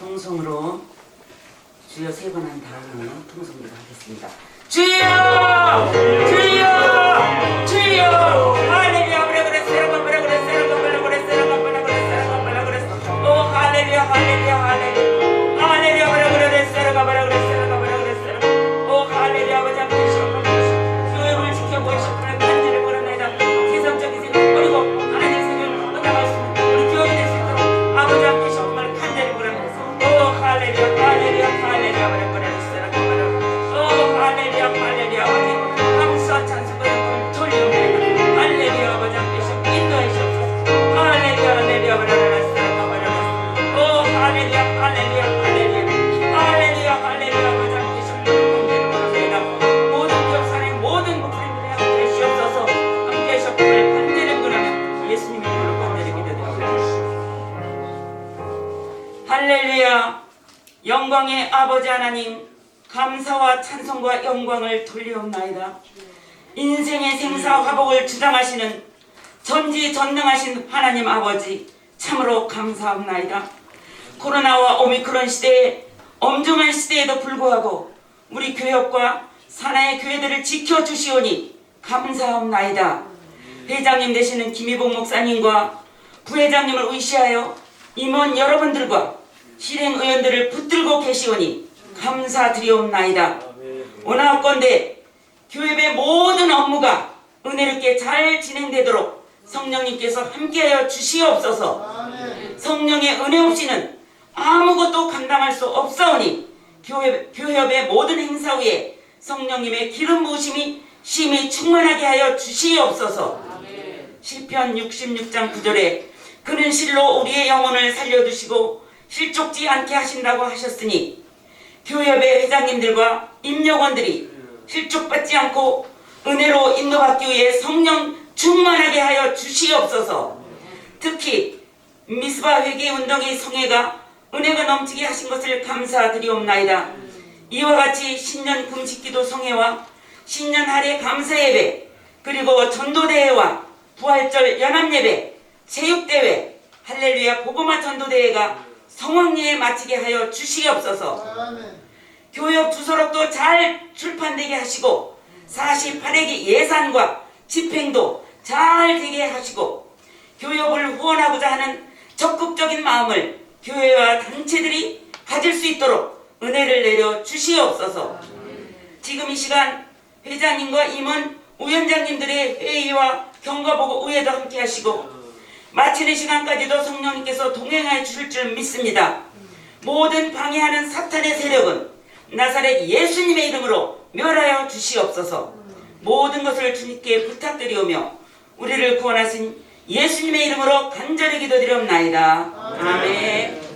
통성으로 주여 세 번 한 다음에 통성으로 하겠습니다. 주여! 주여! 할렐루야. 영광의 아버지 하나님 감사와 찬송과 영광을 돌리옵나이다. 인생의 생사 화복을 주장하시는 전지 전능하신 하나님 아버지 참으로 감사합나이다. 코로나와 오미크론 시대에 엄중한 시대에도 불구하고 우리 교역과 사나의 교회들을 지켜주시오니 감사합나이다. 회장님 되시는 김희봉 목사님과 부회장님을 의시하여 임원 여러분들과 실행의원들을 붙들고 계시오니 감사드리옵나이다. 원하건대 교회의 모든 업무가 은혜롭게 잘 진행되도록 성령님께서 함께하여 주시옵소서. 성령의 은혜 없이는 아무것도 감당할 수 없사오니 교회, 교협의 모든 행사 위에 성령님의 기름 부으심이 심히 충만하게 하여 주시옵소서. 시편 66장 9절에 그는 실로 우리의 영혼을 살려두시고 실족지 않게 하신다고 하셨으니 교협의 회장님들과 임력원들이 실족받지 않고 은혜로 인도받기 위해 성령 충만하게 하여 주시옵소서. 특히 미스바 회개 운동의 성회가 은혜가 넘치게 하신 것을 감사드리옵나이다. 이와 같이 신년 금식기도 성회와 신년 할애 감사 예배 그리고 전도대회와 부활절 연합예배 체육대회 할렐루야 보고마 전도대회가 성황리에 마치게 하여 주시옵소서. 교역 주소록도 잘 출판되게 하시고 48회기 예산과 집행도 잘 되게 하시고 교역을 후원하고자 하는 적극적인 마음을 교회와 단체들이 가질 수 있도록 은혜를 내려 주시옵소서. 지금 이 시간 회장님과 임원 위원장님들의 회의와 경과보고 의회도 함께 하시고 마치는 시간까지도 성령님께서 동행하여 주실 줄 믿습니다. 모든 방해하는 사탄의 세력은 나사렛 예수님의 이름으로 멸하여 주시옵소서. 모든 것을 주님께 부탁드리오며 우리를 구원하신 예수님의 이름으로 간절히 기도드리옵나이다. 아멘.